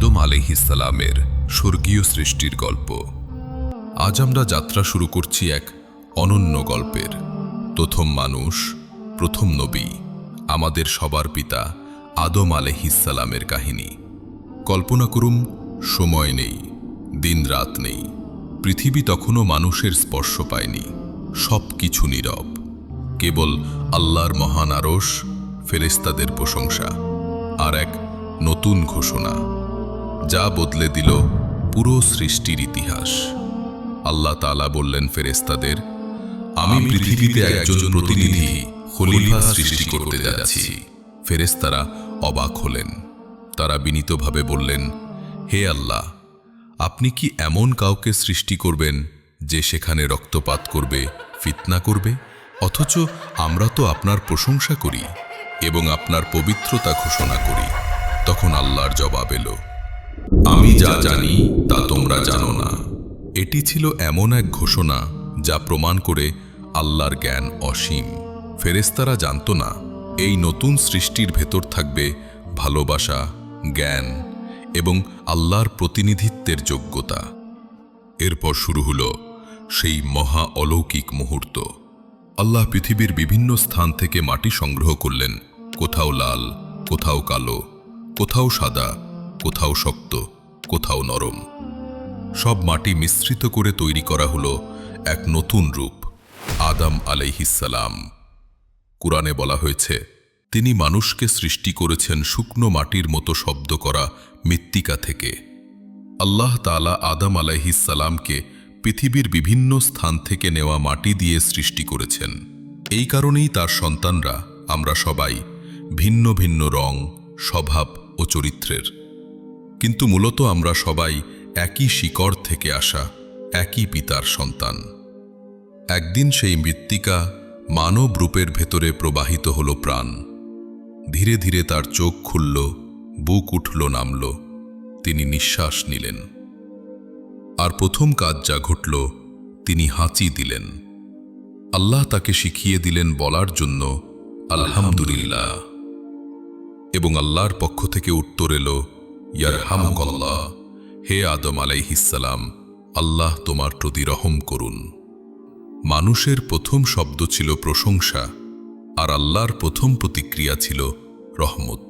আদম আলিহিসালামের স্বর্গীয় সৃষ্টির গল্প। আজ আমরা যাত্রা শুরু করছি এক অনন্য গল্পের। প্রথম মানুষ, প্রথম নবী, আমাদের সবার পিতা আদম আলিহিসালামের কাহিনী। কল্পনা করুম সময় নেই দিন রাত নেই, পৃথিবী তখনও মানুষের স্পর্শ পায়নি সব কিছু নীরব, কেবল আল্লাহর মহান আরস ফেরেস্তাদের প্রশংসা, আর এক নতুন ঘোষণা। যা বদলে দিল পুরো সৃষ্টির ইতিহাস। আল্লাহ তালা বললেন ফেরেস্তাদের আমি পৃথিবীতে একজন প্রতিনিধি খলিফা সৃষ্টি করতে যাচ্ছি। ফেরেস্তারা অবাক হলেন। তারা বিনীতভাবে বললেন, হে আল্লাহ, আপনি কি এমন কাউকে সৃষ্টি করবেন যে সেখানে রক্তপাত করবে, ফিতনা করবে? অথচ আমরা তো আপনার প্রশংসা করি এবং আপনার পবিত্রতা ঘোষণা করি। তখন আল্লাহর জবাব এলো আমি যা জানি, তা তোমরা জানো না। এটি ছিল এমন এক ঘোষণা যা প্রমাণ করে আল্লাহর জ্ঞান অসীম। ফেরেস্তারা জানত না, এই নতুন সৃষ্টির ভেতর থাকবে ভালোবাসা, জ্ঞান এবং আল্লাহর প্রতিনিধিত্বের যোগ্যতা। এরপর শুরু হল সেই মহা অলৌকিক মুহূর্ত। আল্লাহ পৃথিবীর বিভিন্ন স্থান থেকে মাটি সংগ্রহ করলেন, কোথাও লাল, কোথাও কালো, কোথাও সাদা। কোথাও শক্ত, কোথাও নরম। সব মাটি মিশ্রিত করে তৈরি করা হলো এক নতুন রূপ, আদম আলাইহিসালাম কুরআনে বলা হয়েছে, তিনি মানুষকে সৃষ্টি করেছেন শুকনো মাটির মতো শব্দ করা মৃত্তিকা থেকে। আল্লাহ তালা আদম আলাইহিসালামকে পৃথিবীর বিভিন্ন স্থান থেকে নেওয়া মাটি দিয়ে সৃষ্টি করেছেন। এই কারণেই তার সন্তানরা, আমরা সবাই, ভিন্ন ভিন্ন রং, স্বভাব ও চরিত্রের। কিন্তু মূলত আমরা সবাই একই শিকড় থেকে আসা, একই পিতার সন্তান। একদিন সেই মৃত্তিকা মানব রূপের ভেতরে প্রবাহিত হল প্রাণ। ধীরে ধীরে তার চোখ খুলল, বুক উঠল, নামল। তিনি নিঃশ্বাস নিলেন। আর প্রথম কাজ যা ঘটল, তিনি হাঁচি দিলেন। আল্লাহ তাকে শিখিয়ে দিলেন বলার জন্য, আলহামদুলিল্লাহ। এবং আল্লাহর পক্ষ থেকে উত্তর এলো ইয়ার হামকল্লাহ হে আদম আলাইহিসালাম আল্লাহ তোমার প্রতি রহম করুন। মানুষের প্রথম শব্দ ছিল প্রশংসা, আর আল্লাহর প্রথম প্রতিক্রিয়া ছিল রহমত।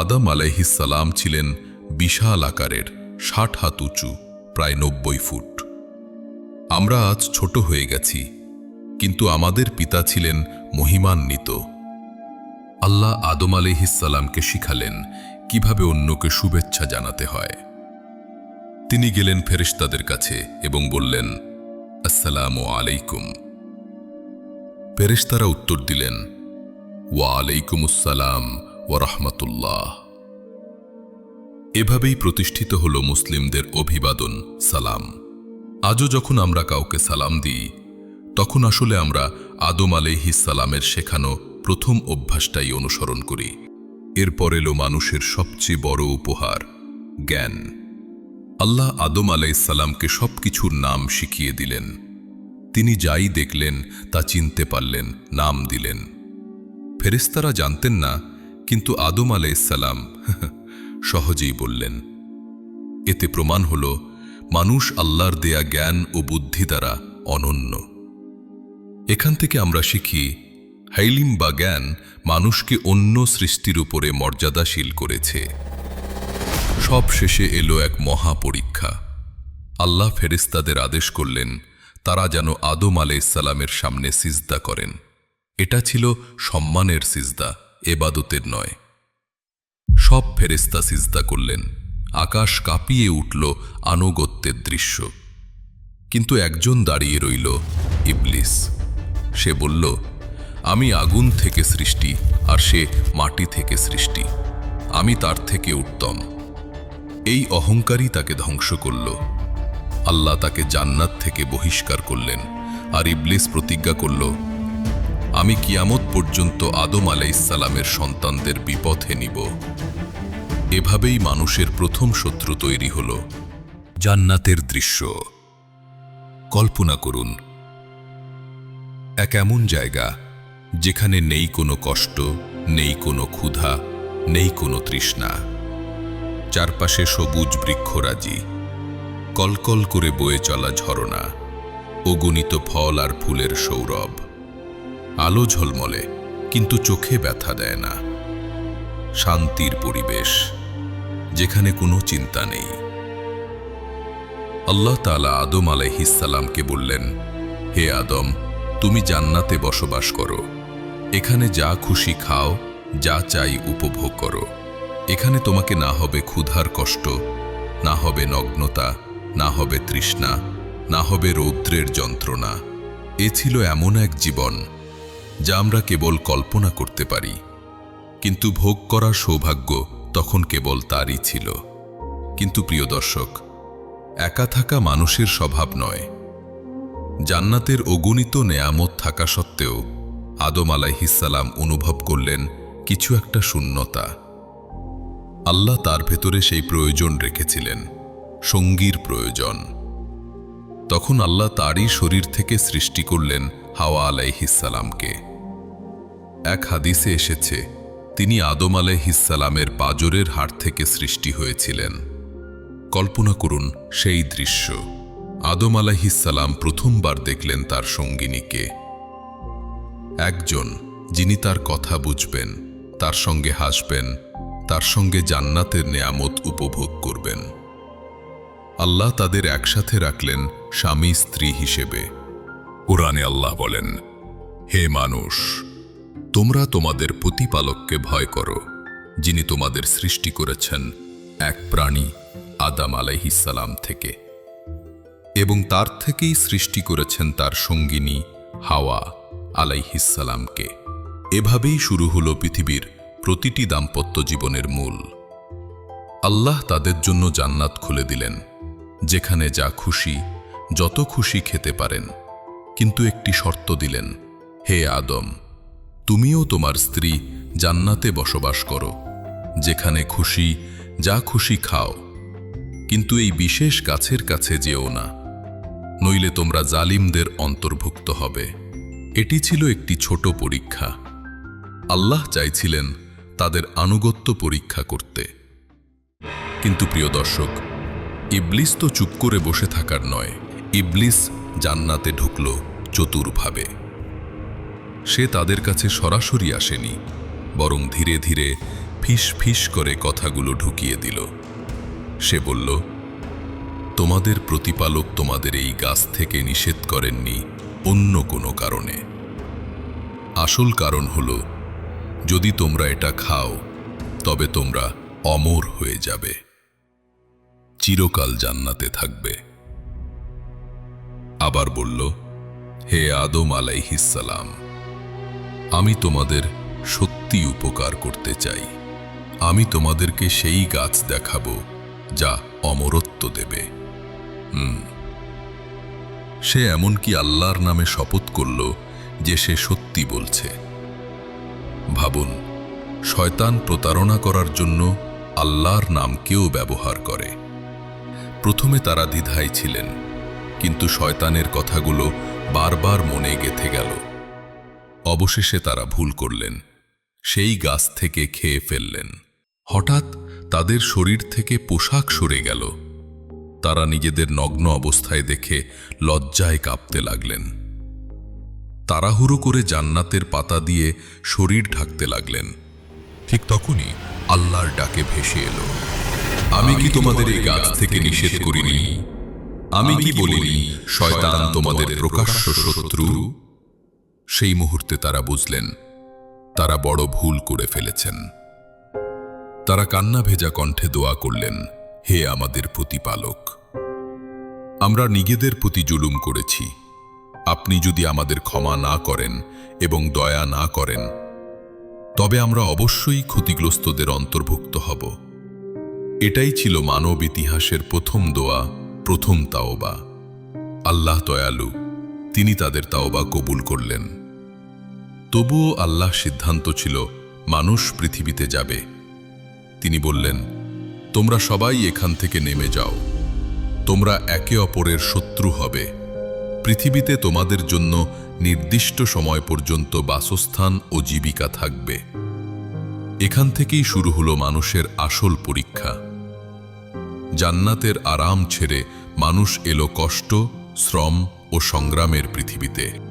আদম আলাইহিসালাম ছিলেন বিশাল আকারের, ষাট হাত উঁচু, প্রায় নব্বই ফুট। আমরা আজ ছোট হয়ে গেছি, কিন্তু আমাদের পিতা ছিলেন মহিমান্বিত। আল্লাহ আদম আলিহিসাল্লামকে শিখালেন কীভাবে অন্যকে শুভেচ্ছা জানাতে হয়। তিনি গেলেন ফেরিস্তাদের কাছে এবং বললেন, আসসালামু আলাইকুম। ফেরেশতারা উত্তর দিলেন, ওয়া আলাইকুম আসসালাম ওয়া রাহমাতুল্লাহ। এভাবেই প্রতিষ্ঠিত হল মুসলিমদের অভিবাদন, সালাম। আজও যখন আমরা কাউকে সালাম দিই, তখন আসলে আমরা আদম আলাইহিস সালামের শেখানো প্রথম অভ্যাসটাই অনুসরণ করি। এরপর এলো মানুষের সবচেয়ে বড় উপহার, জ্ঞান। আল্লাহ আদম আলাইসাল্লামকে সব কিছুর নাম শিখিয়ে দিলেন। তিনি যাই দেখলেন, তা চিনতে পারলেন, নাম দিলেন। ফেরেস্তারা জানতেন না, কিন্তু আদম আলাইসাল্লাম সহজেই বললেন, এতে প্রমাণ হল, মানুষ আল্লাহর দেয়া জ্ঞান ও বুদ্ধি দ্বারা অনন্য। এখান থেকে আমরা শিখি হাইলিম বা জ্ঞান মানুষকে অন্য সৃষ্টির উপরে মর্যাদাশীল করেছে। সব শেষে এলো এক মহা পরীক্ষা আল্লাহ ফেরেস্তাদের আদেশ করলেন, তারা যেন আদম আলাইসাল্লামের সামনে সিজদা করেন। এটা ছিল সম্মানের সিজদা, এবাদতের নয়। সব ফেরেস্তা সিজদা করলেন। আকাশ কাঁপিয়ে উঠল আনুগত্যের দৃশ্য। কিন্তু একজন দাঁড়িয়ে রইল ইবলিস। সে বলল আমি আগুন থেকে সৃষ্টি আর সে মাটি থেকে সৃষ্টি। আমি তার থেকে উত্তম। এই অহংকারই তাকে ধ্বংস করল। আল্লাহ তাকে জান্নাত থেকে বহিষ্কার করলেন আর ইবলিস প্রতিজ্ঞা করল, আমি কিয়ামত পর্যন্ত আদম আলাইসালামের সন্তানদের বিপথে নিব। এভাবেই মানুষের প্রথম শত্রু তৈরি হল জান্নাতের দৃশ্য। কল্পনা করুন, এক এমন জায়গা যেখানে নেই কোনো কষ্ট, নেই কোনো ক্ষুধা, নেই কোনো তৃষ্ণা। চারপাশে সবুজ বৃক্ষরাজি কলকল করে বয়ে চলা ঝরনা, অগণিত ফল আর ফুলের সৌরভ। আলো ঝলমলে, কিন্তু চোখে ব্যথা দেয় না। শান্তির পরিবেশ, যেখানে কোনো চিন্তা নেই। আল্লাহ তালা আদম আলাইহিসাল্লামকে বললেন, হে আদম, তুমি জান্নাতে বসবাস করো। এখানে যা খুশি খাও, যা চাই উপভোগ করো। এখানে তোমাকে না হবে ক্ষুধার কষ্ট, না হবে নগ্নতা, না হবে তৃষ্ণা, না হবে রৌদ্রের যন্ত্রণা। এ ছিল এমন এক জীবন, যা আমরা কেবল কল্পনা করতে পারি। কিন্তু ভোগ করা সৌভাগ্য তখন কেবল তারই ছিল। কিন্তু প্রিয় দর্শক, একা থাকা মানুষের স্বভাব নয়। জান্নাতের অগণিত নেয়ামত থাকা সত্ত্বেও আদম আলাইহিসাল্লাম অনুভব করলেন কিছু একটা শূন্যতা। আল্লাহ তার ভেতরে সেই প্রয়োজন রেখেছিলেন, সঙ্গীর প্রয়োজন। তখন আল্লাহ তারই শরীর থেকে সৃষ্টি করলেন হাওয়া আলাইহিসালামকে এক হাদিসে এসেছে, তিনি আদম আলাইহিসালামের পাজরের হাড় থেকে সৃষ্টি হয়েছিলেন। কল্পনা করুন সেই দৃশ্য। আদম আলাইহিসালাম প্রথমবার দেখলেন তার সঙ্গিনীকে। একজন যিনি তার কথা বুঝবেন, তার সঙ্গে হাসবেন, তার সঙ্গে জান্নাতের নেয়ামত উপভোগ করবেন। আল্লাহ তাদের একসাথে রাখলেন স্বামী স্ত্রী হিসেবে। কোরআনে আল্লাহ বলেন, হে মানুষ, তোমরা তোমাদের প্রতিপালককে ভয় করো, যিনি তোমাদের সৃষ্টি করেছেন এক প্রাণী আদাম আলাইহিসালাম থেকে। এবং তার থেকেই সৃষ্টি করেছেন তার সঙ্গিনী হাওয়া আলাইহিসালামকে এভাবেই শুরু হল পৃথিবীর প্রতিটি দাম্পত্য জীবনের মূল। আল্লাহ তাদের জন্য জান্নাত খুলে দিলেন, যেখানে যা খুশি, যত খুশি খেতে পারেন। কিন্তু একটি শর্ত দিলেন, হে আদম, তুমিও তোমার স্ত্রী জান্নাতে বসবাস করো, যেখানে খুশি, যা খুশি খাও। কিন্তু এই বিশেষ গাছের কাছে যেও না, নইলে তোমরা জালিমদের অন্তর্ভুক্ত হবে। এটি ছিল একটি ছোট পরীক্ষা। আল্লাহ চাইছিলেন তাদের আনুগত্য পরীক্ষা করতে। কিন্তু প্রিয় দর্শক, ইবলিস তো চুপ করে বসে থাকার নয়। ইবলিস জান্নাতে ঢুকল চতুরভাবে। সে তাদের কাছে সরাসরি আসেনি, বরং ধীরে ধীরে ফিস ফিস করে কথাগুলো ঢুকিয়ে দিল। সে বলল, তোমাদের প্রতিপালক তোমাদের এই গাছ থেকে নিষেধ করেননি। অন্য কোনো কারণে। আসল কারণ হল, যদি তোমরা এটা খাও, তবে তোমরা অমর হয়ে যাবে। চিরকাল জান্নাতে থাকবে। আবার বলল, হে আদম আলাইহিসালাম আমি তোমাদের সত্যি উপকার করতে চাই। আমি তোমাদেরকে সেই গাছ দেখাবো, যা অমরত্ব দেবে। হুম। সে এমনকি আল্লাহর নামে শপথ করল যে সে সত্যি বলছে। ভাবুন, শয়তান প্রতারণা করার জন্য আল্লাহর নামকেও ব্যবহার করে। প্রথমে তারা দ্বিধায় ছিলেন, কিন্তু শয়তানের কথাগুলো বারবার মনে গেথে গেল। অবশেষে তারা ভুল করলেন, সেই গাছ থেকে খেয়ে ফেললেন। হঠাৎ তাদের শরীর থেকে পোশাক সরে গেল। তারা নিজেদের নগ্ন অবস্থায় দেখে লজ্জায় কাঁপতে লাগলেন। তাড়াহুড়ো করে জান্নাতের পাতা দিয়ে শরীর ঢাকতে লাগলেন। ঠিক তখনই আল্লাহর ডাকে ভেসে এলো। আমি কি তোমাদের এই গাছ থেকে নিষেধ করিনি? আমি কি বলিনি, শয়তান তোমাদের প্রকাশ্য শত্রু? সেই মুহূর্তে তারা বুঝলেন, তারা বড় ভুল করে ফেলেছেন। তারা কান্না ভেজা কণ্ঠে দোয়া করলেন। হে আমাদের প্রতিপালক, আমরা নিজেদের প্রতি জুলুম করেছি। আপনি যদি আমাদের ক্ষমা না করেন এবং দয়া না করেন, তবে আমরা অবশ্যই ক্ষতিগ্রস্তদের অন্তর্ভুক্ত হব। এটাই ছিল মানব ইতিহাসের প্রথম দোয়া, প্রথম তাওবা। আল্লাহ দয়ালু, তিনি তাদের তাওবা কবুল করলেন। তবুও আল্লাহ সিদ্ধান্ত ছিল, মানুষ পৃথিবীতে যাবে। তিনি বললেন তোমরা সবাই এখান থেকে নেমে যাও। তোমরা একে অপরের শত্রু হবে। পৃথিবীতে তোমাদের জন্য নির্দিষ্ট সময় পর্যন্ত বাসস্থান ও জীবিকা থাকবে। এখান থেকেই শুরু হলো মানুষের আসল পরীক্ষা। জান্নাতের আরাম ছেড়ে মানুষ এলো কষ্ট, শ্রম ও সংগ্রামের পৃথিবীতে।